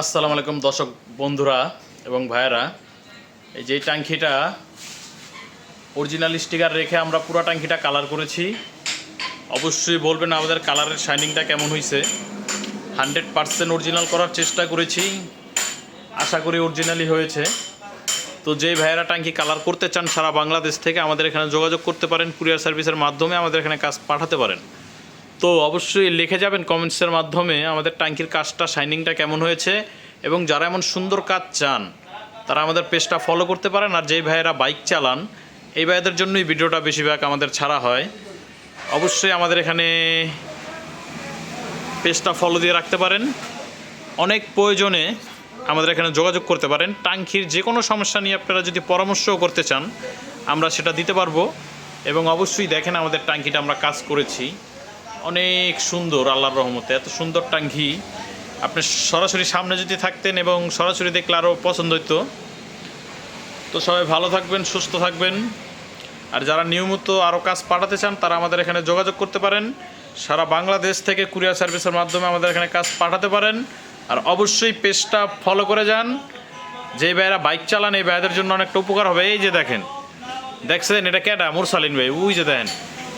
আসসালামু আলাইকুম দর্শক বন্ধুরা এবং ভাইয়েরা। এই যে ট্যাঙ্কিটা অরিজিনাল স্টিকার রেখে আমরা পুরো ট্যাঙ্কিটা কালার করেছি। অবশ্যই বলবেন আমাদের কালারের শাইনিংটা কেমন হয়েছে হান্ড্রেড পারসেন্ট অরিজিনাল করার চেষ্টা করেছি। আশা করি অরিজিনালি হয়েছে। তো যে ভাইয়েরা ট্যাঙ্কি কালার করতে চান সারা বাংলাদেশ থেকে আমাদের এখানে যোগাযোগ করতে পারেন। কুরিয়ার সার্ভিসের মাধ্যমে আমাদের এখানে কাজ পাঠাতে পারেন। তো অবশ্যই লিখে যাবেন কমেন্টসের মাধ্যমে আমাদের ট্যাঙ্কির কাজটা, শাইনিংটা কেমন হয়েছে এবং যারা এমন সুন্দর কাজ চান, তারা আমাদের পেজটা ফলো করতে পারেন আর যেই ভাইয়েরা বাইক চালান, এই ভাইদের জন্যই ভিডিওটা বেশিরভাগ আমাদের ছাড়া হয়। অবশ্যই আমাদের এখানে পেজটা ফলো দিয়ে রাখতে পারেন। অনেক প্রয়োজনে আমাদের এখানে যোগাযোগ করতে পারেন। টাঙ্কির যে কোনো সমস্যা নিয়ে আপনারা যদি পরামর্শও করতে চান, আমরা সেটা দিতে পারব। এবং অবশ্যই দেখেন আমাদের টাঙ্কিটা আমরা কাজ করেছি। অনেক সুন্দর, আল্লাহর রহমতে। এত সুন্দর টাঙ্কি আপনি সরাসরি সামনে যদি থাকতেন এবং সরাসরি দেখলে আরও পছন্দ হতো তো সবাই ভালো থাকবেন, সুস্থ থাকবেন। আর যারা নিয়মিত আরও কাজ পাঠাতে চান, তারা আমাদের এখানে যোগাযোগ করতে পারেন। সারা বাংলাদেশ থেকে কুরিয়ার সার্ভিসের মাধ্যমে আমাদের এখানে কাজ পাঠাতে পারেন। আর অবশ্যই পেজটা ফলো করে যান। যে ভাইয়েরা বাইক চালান, এই ভাইদের জন্য অনেকটা উপকার হবে। এই যে দেখেন, দেখছেন? এটা কেটা মুরসালিন ভাই, ওই যে দেখেন।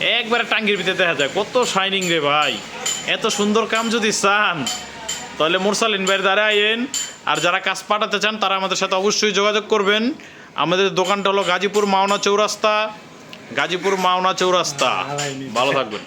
একবারে টাঙ্গির ভিতরে দেখা যায়। কত শাইনিং রে ভাই। এত সুন্দর কাম যদি চান, তাহলে মোরসালিন ভাইয়ের দ্বারা আইন আর যারা কাজ পাঠাতে চান, তারা আমাদের সাথে অবশ্যই যোগাযোগ করবেন। আমাদের দোকানটা হলো গাজীপুর মাওনা চৌরাস্তা। গাজীপুর মাওনা চৌরাস্তা। ভালো থাকবেন।